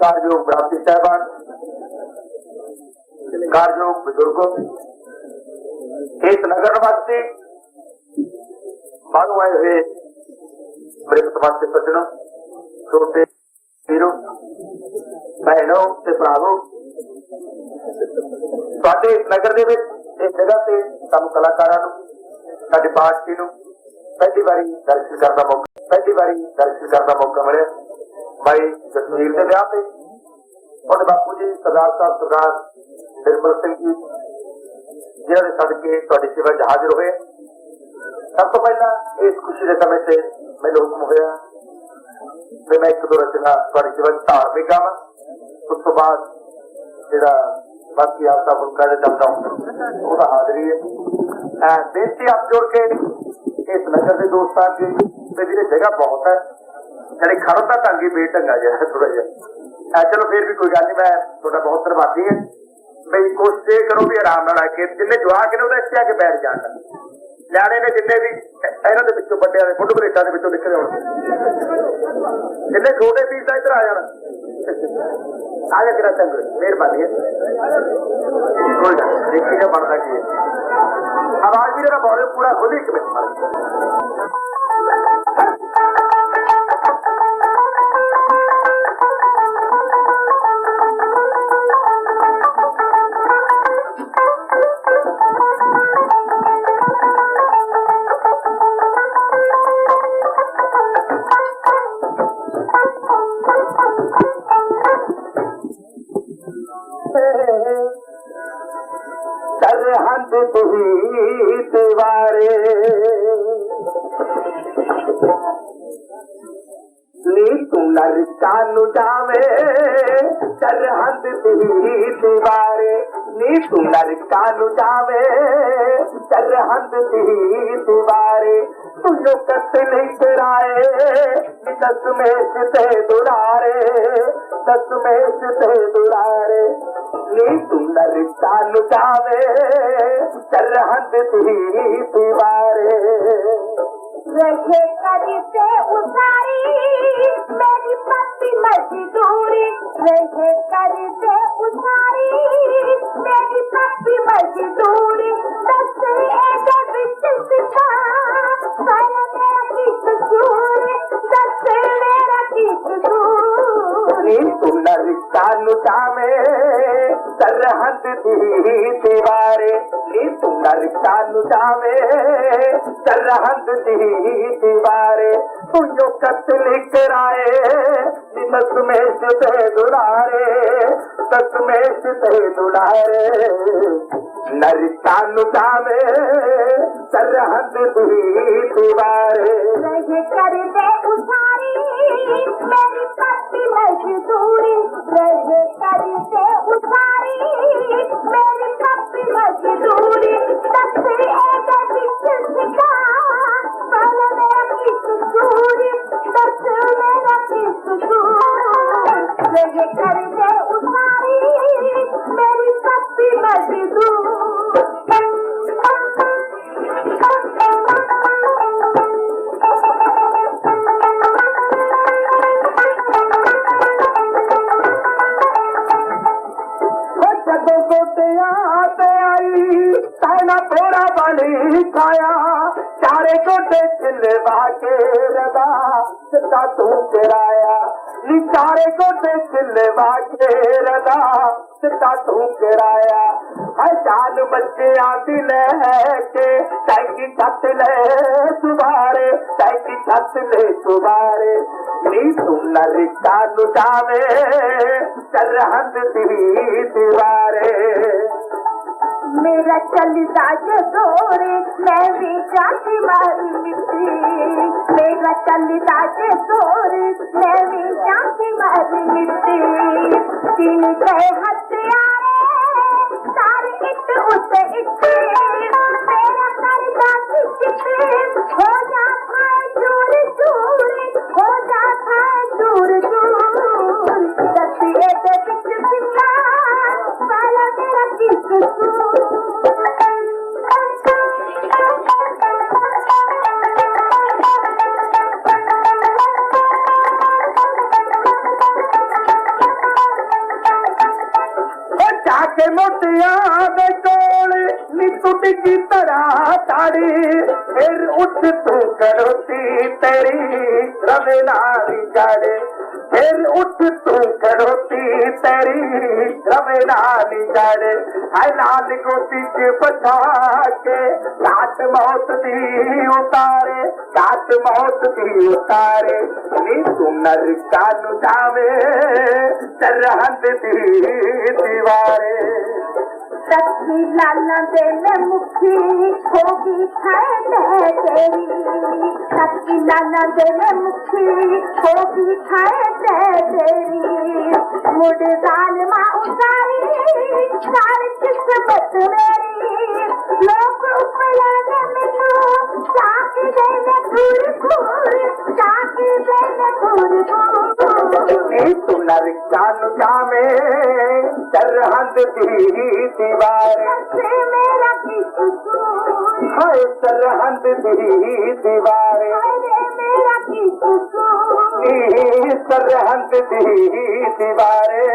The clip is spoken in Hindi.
ਸਤਿਕਾਰਯੋਗ ਬਰਾਤੀ ਸਾਹਿਬਾਨ ਸਤਿਕਾਰਯੋਗ ਬਜ਼ੁਰਗੋ ਇਸ ਨਗਰ ਵਾਸਤੇ ਬਾਹਰੋਂ ਆਏ ਹੋਏ ਮੇਰੇ ਪਤਵਾਸੀ ਸੱਜਣੋ ਛੋਟੇ ਵੀਰੋ, ਭੈਣੋ ਤੇ ਭਰਾਵੋ, ਸਾਡੇ ਇਸ ਨਗਰ ਦੇ ਵਿੱਚ, ਇਸ ਜਗ੍ਹਾ ਤੇ ਸਾਨੂੰ ਕਲਾਕਾਰਾਂ ਨੂੰ, ਸਾਡੀ ਪਾਰਟੀ ਨੂੰ ਪਹਿਲੀ ਵਾਰੀ ਦਰਸ਼ਨ ਕਰਨ ਦਾ ਮੌਕਾ, ਪਹਿਲੀ ਵਾਰੀ ਦਰਸ਼ਨ ਕਰਨ ਦਾ ਮੌਕਾ ਮਿਲਿਆ। ਭਾਈ ਜਸਵੀਰ ਦੇ ਵਿਆਹ ਤੇ ਉਹਦੇ ਬਾਪੂ ਜੀ ਸਰਦਾਰ ਸਾਹਿਬ ਸਰਦਾਰ ਨਿਰਮਲ ਸਿੰਘ ਜੀ ਜਿਹਨਾਂ ਦੇ ਸਦਕੇ ਤੁਹਾਡੀ ਸੇਵਾ 'ਚ ਹਾਜ਼ਰ ਹੋਏ ਸਭ ਤੋਂ ਪਹਿਲਾਂ ਇਸ ਖੁਸ਼ੀ ਦੇ ਸਮੇਂ ਤੇ ਮੈਨੂੰ ਹੁਕਮ ਹੋਇਆ ਤੇ ਮੈਂ ਇੱਕ ਦੋ ਰਚਨਾ ਤੁਹਾਡੀ ਸੇਵਾ 'ਚ ਧਾਰਮਿਕ ਗਾਵਾਂ ਉਸ ਤੋਂ ਬਾਅਦ ਜਿਹੜਾ ਬਾਕੀ ਆਪ ਦਾ ਹੁਕਮ ਦੇ ਚੱਲਦਾ ਉਹਦਾ ਹਾਜ਼ਰੀ ਹੈ ਅਹ ਬੇਨਤੀ ਆਪ ਜੋੜ ਕੇ ਇਸ ਨਗਰ ਦੇ ਦੋਸਤਾਂ ਅੱਗੇ ਤੇ ਜਿਹੜੇ ਜਗ੍ਹਾ ਬਹੁਤ ਹੈ ਜਿਹੜੇ ਖੜਨ ਦਾ ਬੇਢੰਗਾ ਜਿਹਾ ਥੋੜਾ ਜਿਹਾ। ਚਲੋ, ਫਿਰ ਵੀ ਕੋਈ ਗੱਲ ਨਹੀਂ ਮੈਂ ਤੁਹਾਡਾ ਬਹੁਤ ਧੰਨਵਾਦੀ ਹਾਂ। ਬਈ ਕੋਸ਼ਿਸ਼ ਕਰੋ ਵੀ ਆਰਾਮ ਨਾਲ ਆ ਕੇ, ਜਿੰਨੇ ਜਵਾਕ ਨੇ ਉਹਦੇ ਇੱਥੇ ਆ ਕੇ ਬੈਠ ਜਾਣ। ਨਿਆਣੇ ਨੇ ਜਿੰਨੇ ਵੀ, ਇਹਨਾਂ ਦੇ ਵਿੱਚੋਂ ਵੱਡਿਆਂ ਦੇ, ਫੁੱਟ ਬਲੇਟਾਂ ਦੇ ਵਿੱਚੋਂ ਨਿਕਲੇ ਹੋਣ ਜਿੰਨੇ ਛੋਟੇ ਪੀਸ ਤਾਂ ਇੱਧਰ ਆ ਜਾਣ। ਆ ਜਾ ਤੇਰਾ ਚੰਗ, ਮਿਹਰਬਾਨੀ ਹੈ। ਕੋਈ ਗੱਲ ਦੇਖੀ ਜਾ ਬਣਦਾ ਕੀ ਹੈ। ਆਵਾਜ਼ ਵੀ ਦਾ ਬੋਲੇ ਪੂਰਾ ਖੋਲੀ ਇੱਕ ਮਿੰਟ सरहद तुही दीवारे नी तू नरका नु जावे सरहद तुही दीवारे नी तू नरका नु जावे सरहद तुही दीवारे तुझो कसले दस दशमेश ते दुरारे दस दशमेश ते दुरारे नी तुम नरिता लुटावे चरहत धीरी तिवारे रखे करी से उतारी, मेरी पत्ती मजदूरी। रखे करी से उतारी, मेरी पति तरहद थीवारे जी तूं नर ताले करीवारे तूं जो कत लिख राति दुलारे तुलारे सरहद दी दीवारे। ना तेरा बनी खाया। चारे गोटे चिलवा के रदा। तू कराया नी चारे गोटे चिलवा के रदा। सिद्धा तू कराया हर चाल बच्चे आती ले के टैकी छत ले सुबारे। टैकी छत ले सुबारे। नी तू नरिका रिक्ता नुटावे चल रहा दीवारे। मेरा चलता जे जोरे मैं भी जाती मारी मेरा चलता जे जोरे मैं भी जाती मारी मिट्टी। तीन गए हथियारे बिकी तरह ताड़ी फिर उठ तू करोती तेरी रवे नाली जाड़े। फिर उठ तू करोती तेरी रवे नाली जाड़े। हाय लाल गोदी के बचा के मौत दी उतारे काट मौत दी उतारे। नी तू नर कानू जावे सरहद दी दीवारे सखी लाला देने मुखी होगी खाए तेरी सखी लाला देने मुखी होगी खाए तेरी मुड़ जालमा उतारी सारी किस्मत मेरी लोग उपलाने मिलो साकी देने पूरी पूरी पूरी नी तू नर कानू जावे सरहद दी दीवारे हाय सरहद दी दीवारे सरहद दी दीवारे।